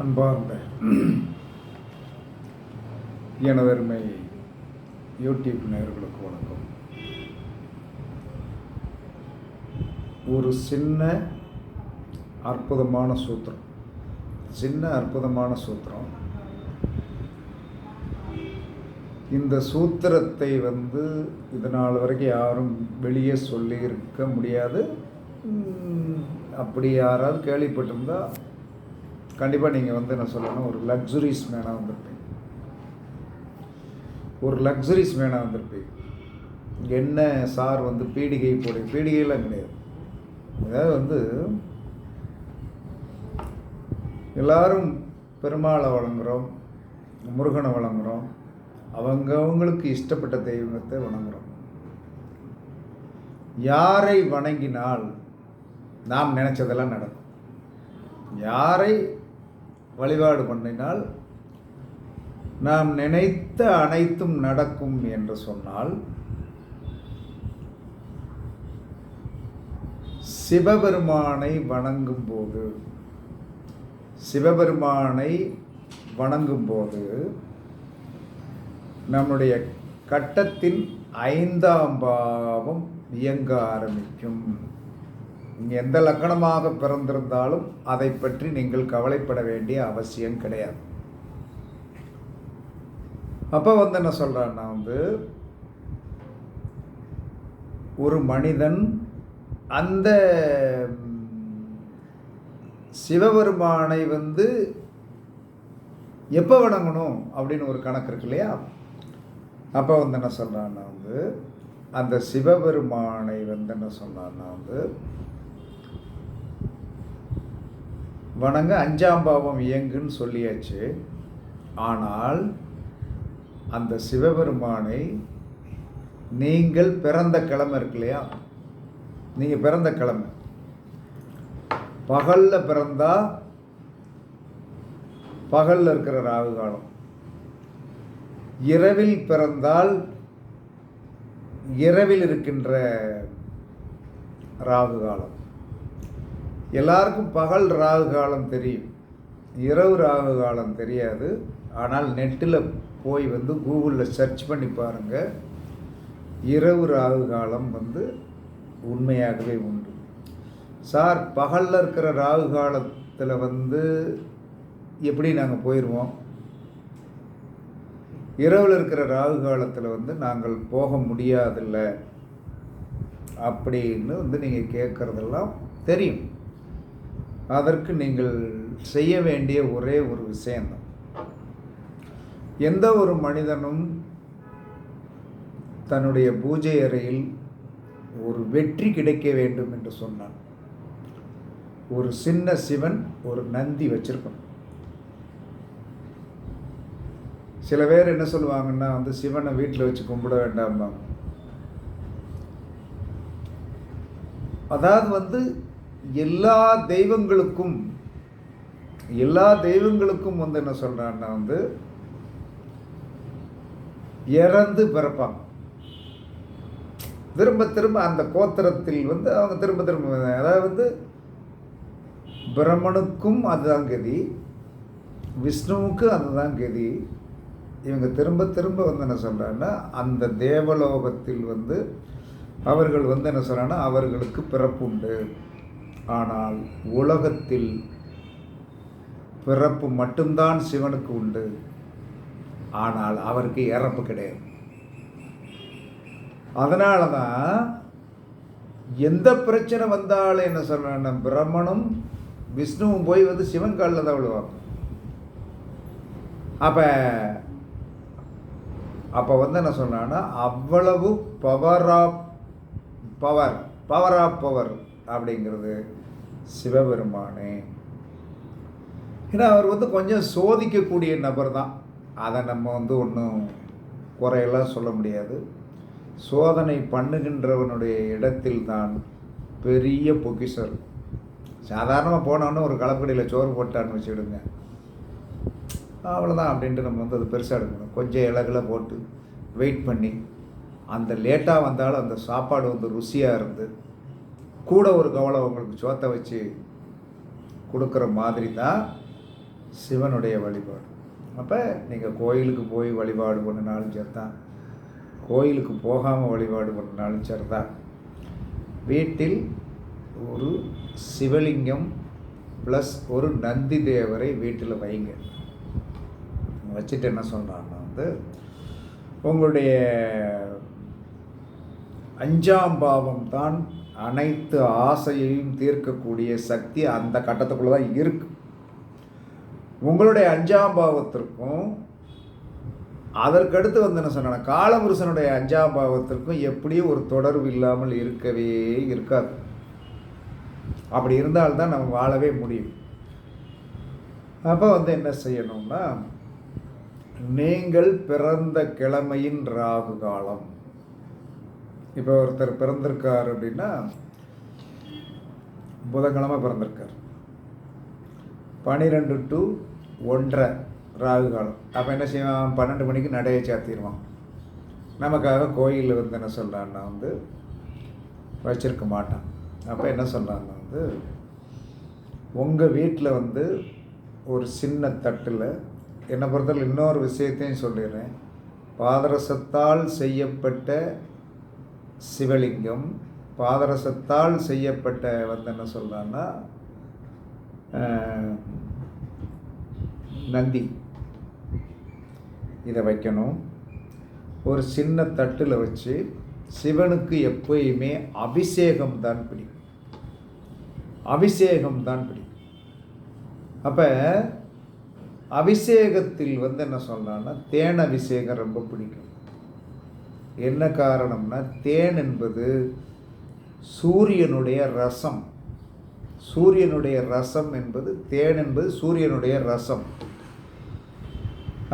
அன்பார்ந்த எனதருமை யூடியூப் நேர்களுக்கு வணக்கம். ஒரு சின்ன அற்புதமான சூத்திரம். சின்ன அற்புதமான சூத்திரம். இந்த சூத்திரத்தை வந்து இது நாள் வரைக்கும் யாரும் வெளியே சொல்லியிருக்க முடியாது. அப்படி யாராவது கேள்விப்பட்டிருந்தால் கண்டிப்பாக நீங்கள் வந்து என்ன சொல்லணும் ஒரு லக்ஸுரிஸ் மேனாக வந்திருப்பீங்க. ஒரு லக்ஸுரிஸ் மேனாக வந்திருப்பீங்க. என்ன சார் வந்து பீடிகை போடு பீடிகைலாம் கிடையாது. அதாவது வந்து எல்லாரும் பெருமாளை வழங்குகிறோம் முருகனை வழங்குகிறோம் அவங்க அவங்களுக்கு இஷ்டப்பட்ட தெய்வத்தை வணங்குகிறோம் யாரை வணங்கினால் நாம் நினச்சதெல்லாம் நடக்கும். யாரை வழிபாடு பண்ணினால் நாம் நினைத்த அனைத்தும் நடக்கும் என்று சொன்னால் சிவபெருமானை வணங்கும் போது சிவபெருமானை வணங்கும் போது நம்முடைய கட்டத்தின் ஐந்தாம் பாவம் இயங்க ஆரம்பிக்கும். எந்த லக்கணமாக பிறந்திருந்தாலும் அதை பற்றி நீங்கள் கவலைப்பட வேண்டிய அவசியம் கிடையாது. அப்போ வந்து என்ன சொல்கிறான்னா வந்து ஒரு மனிதன் அந்த சிவபெருமானை வந்து எப்போ வணங்கணும் அப்படின்னு ஒரு கணக்கு இருக்கு இல்லையா? அப்போ வந்து என்ன சொல்கிறான்னா வந்து அந்த சிவபெருமானை வந்து என்ன சொன்னான்னா வந்து வணங்க அஞ்சாம் பாவம் இயங்குன்னு சொல்லியாச்சு. ஆனால் அந்த சிவபெருமானை நீங்கள் பிறந்த கிழமை இருக்கு இல்லையா? நீங்கள் பிறந்த கிழமை. பகலில் பிறந்தா பகலில் இருக்கிற ராகு காலம். இரவில் பிறந்தால் இரவில் இருக்கின்ற ராகு காலம். எல்லாருக்கும் பகல் ராகு காலம் தெரியும். இரவு ராகு காலம் தெரியாது. ஆனால் நெட்டில் போய் வந்து கூகுளில் சர்ச் பண்ணி பாருங்கள் இரவு ராகு காலம் வந்து உண்மையாகவே உண்டு. சார் பகலில் இருக்கிற ராகு காலத்தில் வந்து எப்படி நாங்கள் போயிடுவோம் இரவில் இருக்கிற ராகு காலத்தில் வந்து நாங்கள் போக முடியாதில்ல. அப்படின்னு வந்து நீங்கள் கேட்குறதெல்லாம் தெரியும். அதற்கு நீங்கள் செய்ய வேண்டிய ஒரே ஒரு விஷயந்தான் எந்த ஒரு மனிதனும் தன்னுடைய பூஜை அறையில் ஒரு வெற்றி கிடைக்க வேண்டும் என்று சொன்னான். ஒரு சின்ன சிவன் ஒரு நந்தி வச்சிருக்கணும். சில பேர் என்ன சொல்லுவாங்கன்னா வந்து சிவனை வீட்டில் வச்சு கும்பிட வேண்டாம்பாங்க. அதாவது வந்து எல்லா தெய்வங்களுக்கும் எல்லா தெய்வங்களுக்கும் வந்து என்ன சொல்கிறான்னா வந்து இறந்து பிறப்பாங்க. திரும்ப திரும்ப அந்த கோத்திரத்தில் வந்து அவங்க திரும்ப திரும்ப அதாவது வந்து பிரம்மனுக்கும் அதுதான் கதி விஷ்ணுவுக்கும் அதுதான் கதி. இவங்க திரும்ப திரும்ப வந்து என்ன சொல்கிறாங்கன்னா அந்த தேவலோகத்தில் வந்து அவர்கள் வந்து என்ன சொல்கிறாங்கன்னா அவர்களுக்கு பிறப்புண்டு. ஆனால் உலகத்தில் பிறப்பு மட்டும்தான் சிவனுக்கு உண்டு. ஆனால் அவருக்கு இறப்பு கிடையாது. அதனால தான் எந்த பிரச்சனை வந்தாலும் என்ன சொல்கிறாங்கன்னா பிரம்மனும் விஷ்ணுவும் போய் வந்து சிவன் காலில் தான் விழுவாங்க. அப்போ அப்போ வந்து என்ன சொன்னான்னா அவ்வளவு power off power power off power அப்படிங்கிறது சிவபெருமானே. ஏன்னா அவர் வந்து கொஞ்சம் சோதிக்கக்கூடிய நபர் தான் அதை நம்ம வந்து ஒன்றும் குறையெல்லாம் சொல்ல முடியாது. சோதனை பண்ணுகின்றவனுடைய இடத்தில் தான் பெரிய பொக்கிஷர். சாதாரணமாக போனோன்னு ஒரு கலப்படியில் சோறு போட்டான்னு வச்சுக்கிடுங்க. அவ்வளோதான் அப்படின்ட்டு நம்ம வந்து அது பெருசாக எடுக்கணும். கொஞ்சம் இலகில் போட்டு வெயிட் பண்ணி அந்த லேட்டாக வந்தாலும் அந்த சாப்பாடு வந்து ருசியாக இருந்து கூட ஒரு கவலை உங்களுக்கு சோத்தை வச்சு கொடுக்குற மாதிரி தான் சிவனுடைய வழிபாடு. அப்போ நீங்கள் கோயிலுக்கு போய் வழிபாடு பண்ணினாலும் சரிதான். கோயிலுக்கு போகாமல் வழிபாடு பண்ணினாலும் சரிதான். வீட்டில் ஒரு சிவலிங்கம் ப்ளஸ் ஒரு நந்தி தேவரை வீட்டில் வைங்க. வச்சுட்டு என்ன சொல்கிறாங்கன்னா வந்து உங்களுடைய அஞ்சாம் பாவம் தான் அனைத்து ஆசையையும் தீர்க்கக்கூடிய சக்தி அந்த கட்டத்துக்குள்ளே தான் இருக்கு. உங்களுடைய அஞ்சாம் பாவத்திற்கும் அதற்கடுத்து வந்து என்ன சொன்ன காலபுருஷனுடைய அஞ்சாம் பாவத்திற்கும் எப்படியும் ஒரு தொடர்பு இல்லாமல் இருக்கவே இருக்காது. அப்படி இருந்தால்தான் நம்ம வாழவே முடியும். அப்போ வந்து என்ன செய்யணும்னா நீங்கள் பிறந்த கிழமையின் ராகு காலம். இப்போ ஒருத்தர் பிறந்திருக்கார் அப்படின்னா புதன்கிழமை பிறந்திருக்கார். பன்னிரெண்டு டு ஒன்றரை ராகு காலம். அப்போ என்ன செய்வான்? பன்னெண்டு மணிக்கு நடைய சாத்திடுவான். நமக்காக கோயிலில் வந்து என்ன சொல்கிறான்னா வந்து வச்சிருக்க மாட்டான். அப்போ என்ன சொல்கிறான்னா வந்து உங்கள் வீட்டில் வந்து ஒரு சின்ன தட்டில் என்னை பொறுத்தவரை இன்னொரு விஷயத்தையும் சொல்லிடுறேன். பாதரசத்தால் செய்யப்பட்ட சிவலிங்கம் பாதரசத்தால் செய்யப்பட்ட வந்து என்ன சொல்கிறான்னா நந்தி. இதை வைக்கணும். ஒரு சின்ன தட்டில் வச்சு சிவனுக்கு எப்பயுமே அபிஷேகம் தான் பிடிக்கும். அபிஷேகம் தான் பிடிக்கும். அப்போ அபிஷேகத்தில் வந்து என்ன சொல்கிறான்னா தேன் அபிஷேகம் ரொம்ப பிடிக்கும். என்ன காரணம்னா தேன் என்பது சூரியனுடைய ரசம். சூரியனுடைய ரசம் என்பது தேன் என்பது சூரியனுடைய ரசம்.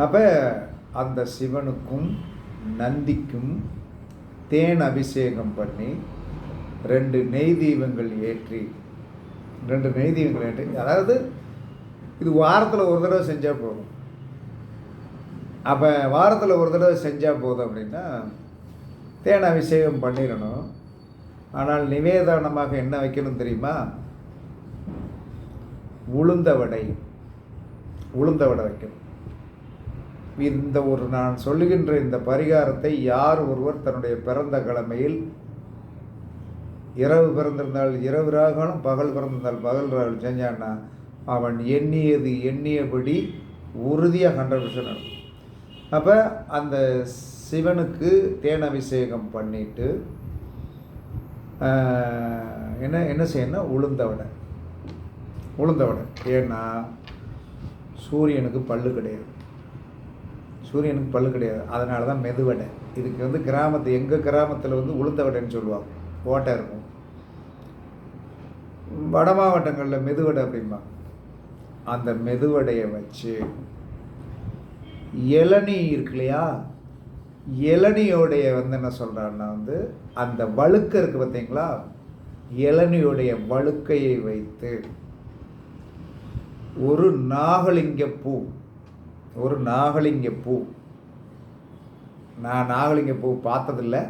அப்போ அந்த சிவனுக்கும் நந்திக்கும் தேன் அபிஷேகம் பண்ணி ரெண்டு நெய் தீபங்கள் ஏற்றி ரெண்டு நெய் தீபங்கள் ஏற்றி அதாவது இது வாரத்தில் ஒரு தடவை செஞ்சால் போதும். அப்போ வாரத்தில் ஒரு தடவை செஞ்சால் போதும் அப்படின்னா தேன் அபிஷேகம் பண்ணிடணும். ஆனால் நிவேதனமாக என்ன வைக்கணும் தெரியுமா? உளுந்த வடை. உளுந்த வடை வைக்கணும். இந்த ஒரு நான் சொல்லுகின்ற இந்த பரிகாரத்தை யார் ஒருவர் தன்னுடைய பிறந்த கிழமையில் இரவு பிறந்திருந்தால் இரவு ராகணும் பகல் பிறந்திருந்தால் பகல் ராகல் செஞ்சான்னா அவன் எண்ணியது எண்ணியபடி உறுதியாக ஹண்ட்ரட் பர்சன்ட் அப்போ அந்த சிவனுக்கு தேன் அபிஷேகம் பண்ணிவிட்டு என்ன என்ன செய்யணும் உளுந்த வடை உளுந்த வடை ஏன்னா சூரியனுக்கு பல்லு கிடையாது. சூரியனுக்கு பல்லு கிடையாது. அதனால தான் மெதுவடை. இதுக்கு வந்து கிராமத்து எங்கள் கிராமத்தில் வந்து உளுந்த வடைன்னு சொல்லுவாங்க. ஓட்டை இருக்கும். வட மாவட்டங்களில் மெதுவடை அப்படிம்பா அந்த மெதுவடையை வச்சு இளநீ இருக்கு இல்லையா? இளநியோடைய வந்து என்ன சொல்கிறான்னா வந்து அந்த வழுக்க இருக்குது பார்த்தீங்களா? இளநியுடைய வழுக்கையை வைத்து ஒரு நாகலிங்க பூ ஒரு நாகலிங்க பூ. நான் நாகலிங்க பூ பார்த்ததில்ல.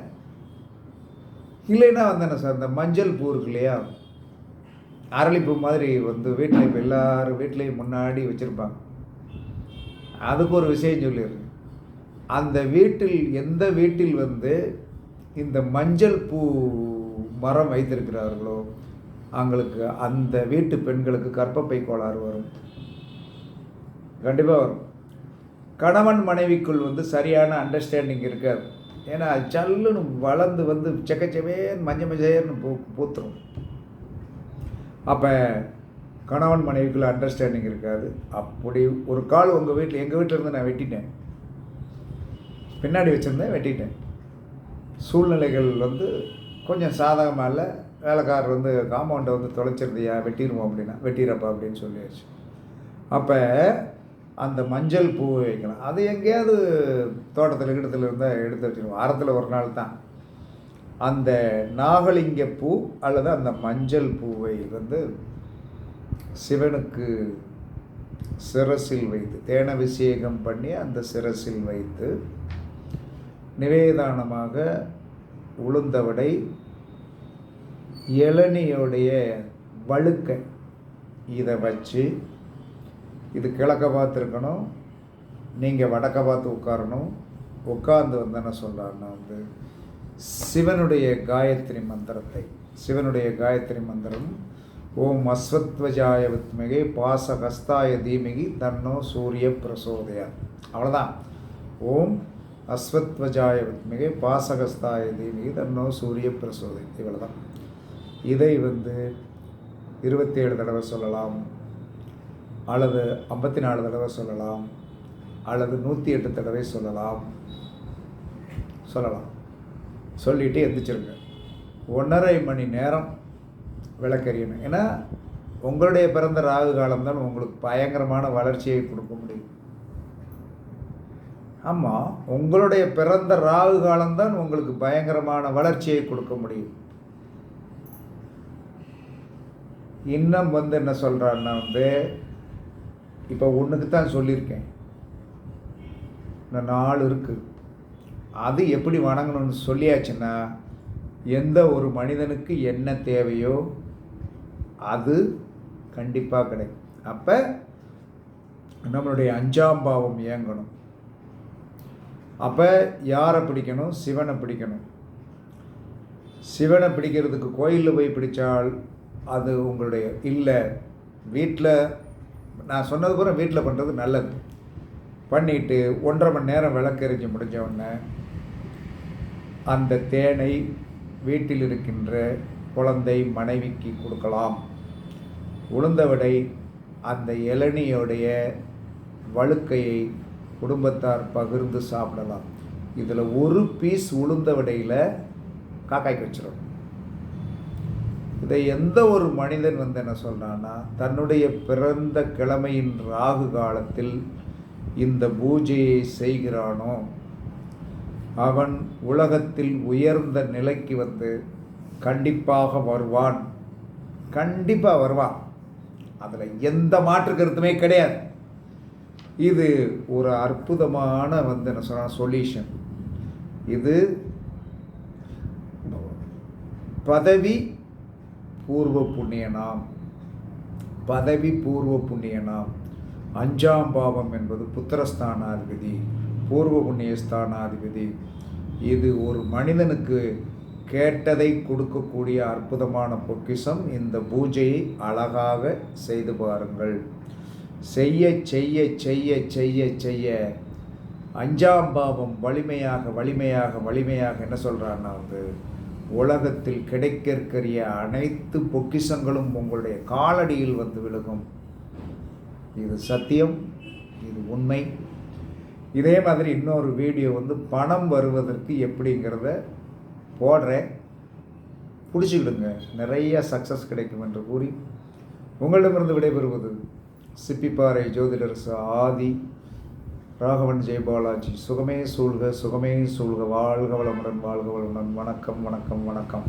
இல்லைன்னா வந்து என்ன சார் இந்த மஞ்சள் பூ இருக்கு இல்லையா? அரளிப்பூ மாதிரி வந்து வீட்டில் இப்போ எல்லோரும் வீட்லேயும் முன்னாடி வச்சுருப்பாங்க. அதுக்கு ஒரு விஷயம் சொல்லிடுறேன். அந்த வீட்டில் எந்த வீட்டில் வந்து இந்த மஞ்சள் பூ மரம் வைத்திருக்கிறார்களோ அவங்களுக்கு அந்த வீட்டு பெண்களுக்கு கற்பப்பை கோளாறு வரும். கண்டிப்பாக வரும். கணவன் மனைவிக்குள் வந்து சரியான அண்டர்ஸ்டாண்டிங் இருக்காது. ஏன்னா அது சல்லுன்னு வளர்ந்து வந்து செக்கச்சவே மஞ்ச மஞ்சேன்னு பூ பூத்துரும். அப்போ கணவன் மனைவிக்குள்ள அண்டர்ஸ்டாண்டிங் இருக்காது. அப்படி ஒரு கால் உங்கள் வீட்டில் எங்கள் வீட்டிலேருந்து நான் வெட்டிட்டேன். பின்னாடி வச்சுருந்தேன் வெட்டிட்டேன். சூழ்நிலைகள் வந்து கொஞ்சம் சாதகமாக இல்லை வேலைக்காரர் வந்து காம்பவுண்டை வந்து தொலைச்சிருந்தியா வெட்டிடுவோம் அப்படின்னா வெட்டிடுறப்பா அப்படின்னு சொல்லியாச்சு. அப்போ அந்த மஞ்சள் பூ வைக்கலாம். அது எங்கேயாவது தோட்டத்தில் கிட்டத்தில் இருந்தால் எடுத்து வச்சுருவோம். வாரத்தில் ஒரு நாள் தான். அந்த நாகலிங்க பூ அல்லது அந்த மஞ்சள் பூவை வந்து சிவனுக்கு சிரசில் வைத்து தேன அபிஷேகம் பண்ணி அந்த சிரசில் வைத்து நிவேதானமாக உளுந்தவடை இளநியோடைய வழுக்கை இதை வச்சு இது கிழக்க பார்த்துருக்கணும் நீங்கள் வடக்க பார்த்து உட்காரணும். உட்கார்ந்து வந்து என்ன சொல்கிறாருன்னா வந்து சிவனுடைய காயத்ரி மந்திரத்தை சிவனுடைய காயத்ரி மந்திரம் ஓம் அஸ்வத்வஜாய வித்மிகை பாசகஸ்தாய தீமிகி தன்னோ சூரிய பிரசோதயா அவ்வளோதான் ஓம் அஸ்வத்வஜாய வித்மிகை பாசகஸ்தாய தீமிகி தன்னோ சூரிய பிரசோதை இவ்வளோதான் இதை வந்து இருபத்தி ஏழு தடவை சொல்லலாம் அல்லது ஐம்பத்தி நாலு தடவை சொல்லலாம் அல்லது நூற்றி எட்டு தடவை சொல்லலாம். சொல்லலாம். சொல்லிட்டு எந்திரிச்சிருங்க. ஒன்றரை மணி நேரம் விளக்கறியணும். ஏன்னா உங்களுடைய பிறந்த ராகு காலம்தான் உங்களுக்கு பயங்கரமான வளர்ச்சியை கொடுக்க முடியும். ஆமாம் உங்களுடைய பிறந்த ராகு காலம்தான் உங்களுக்கு பயங்கரமான வளர்ச்சியை கொடுக்க முடியும். இன்னும் வந்து என்ன சொல்கிறான்னா வந்து இப்போ ஒன்றுக்கு தான் சொல்லியிருக்கேன். இன்னும் நாலு இருக்குது அது எப்படி வணங்கணும்னு சொல்லியாச்சுன்னா எந்த ஒரு மனிதனுக்கு என்ன தேவையோ அது கண்டிப்பாக கிடைக்கும். அப்போ நம்மளுடைய அஞ்சாம் பாவம் இயங்கணும். அப்போ யாரை பிடிக்கணும்? சிவனை பிடிக்கணும். சிவனை பிடிக்கிறதுக்கு கோயிலில் போய் பிடிச்சால் அது உங்களுடைய இல்லை. வீட்டில் நான் சொன்னது பூரா வீட்டில் பண்ணுறது நல்லது. பண்ணிட்டு ஒன்றரை மணி நேரம் விளக்கெறிஞ்சு முடிஞ்ச உடனே அந்த தேனை வீட்டில் இருக்கின்ற குழந்தை மனைவிக்கு கொடுக்கலாம். உளுந்தவடை அந்த இளநியோடைய வழுக்கையை குடும்பத்தார் பகிர்ந்து சாப்பிடலாம். இதில் ஒரு பீஸ் உளுந்த விடையில் காக்காய்க்கு வச்சிடும் இதை எந்த ஒரு மனிதன் வந்து என்ன சொல்கிறான்னா தன்னுடைய பிறந்த கிழமையின் ராகு காலத்தில் இந்த பூஜையை செய்கிறானோ அவன் உலகத்தில் உயர்ந்த நிலைக்கு வந்து கண்டிப்பாக வருவான். கண்டிப்பாக வருவான். அதில் எந்த மாற்று கருத்துமே கிடையாது. இது ஒரு அற்புதமான வந்து என்ன சொன்ன சொல்யூஷன் இது பதவி பூர்வ புண்ணியனாம் பதவி பூர்வ புண்ணியனாம் அஞ்சாம் பாவம் என்பது புத்திரஸ்தானாதிபதி பூர்வ புண்ணியஸ்தானாதிபதி இது ஒரு மனிதனுக்கு கேட்டதை கொடுக்கக்கூடிய அற்புதமான பொக்கிஷம். இந்த பூஜையை அழகாக செய்து பாருங்கள். செய்ய செய்ய செய்ய செய்ய செய்ய. அஞ்சாம் பாவம் வலிமையாக வலிமையாக வலிமையாக என்ன சொல்கிறான்னா வந்து உலகத்தில் கிடைக்கற்கரிய அனைத்து பொக்கிஷங்களும் உங்களுடைய காலடியில் வந்து விழுகும். இது சத்தியம் இது உண்மை. இதே மாதிரி இன்னொரு வீடியோ வந்து பணம் வருவதற்கு எப்படிங்கிறத போடுறேன். பிடிச்சிக்கிடுங்க. நிறைய சக்ஸஸ் கிடைக்கும் என்று கூறி உங்களிடமிருந்து விடைபெறுவது சிப்பிப்பாறை ஜோதிடரசு ஆதி ராகவன் ஜெயபாலாஜி சுகமே சூழ்க சுகமே சூழ்க. வாழ்க வளமுடன் வாழ்க வளமுடன். வணக்கம் வணக்கம் வணக்கம்.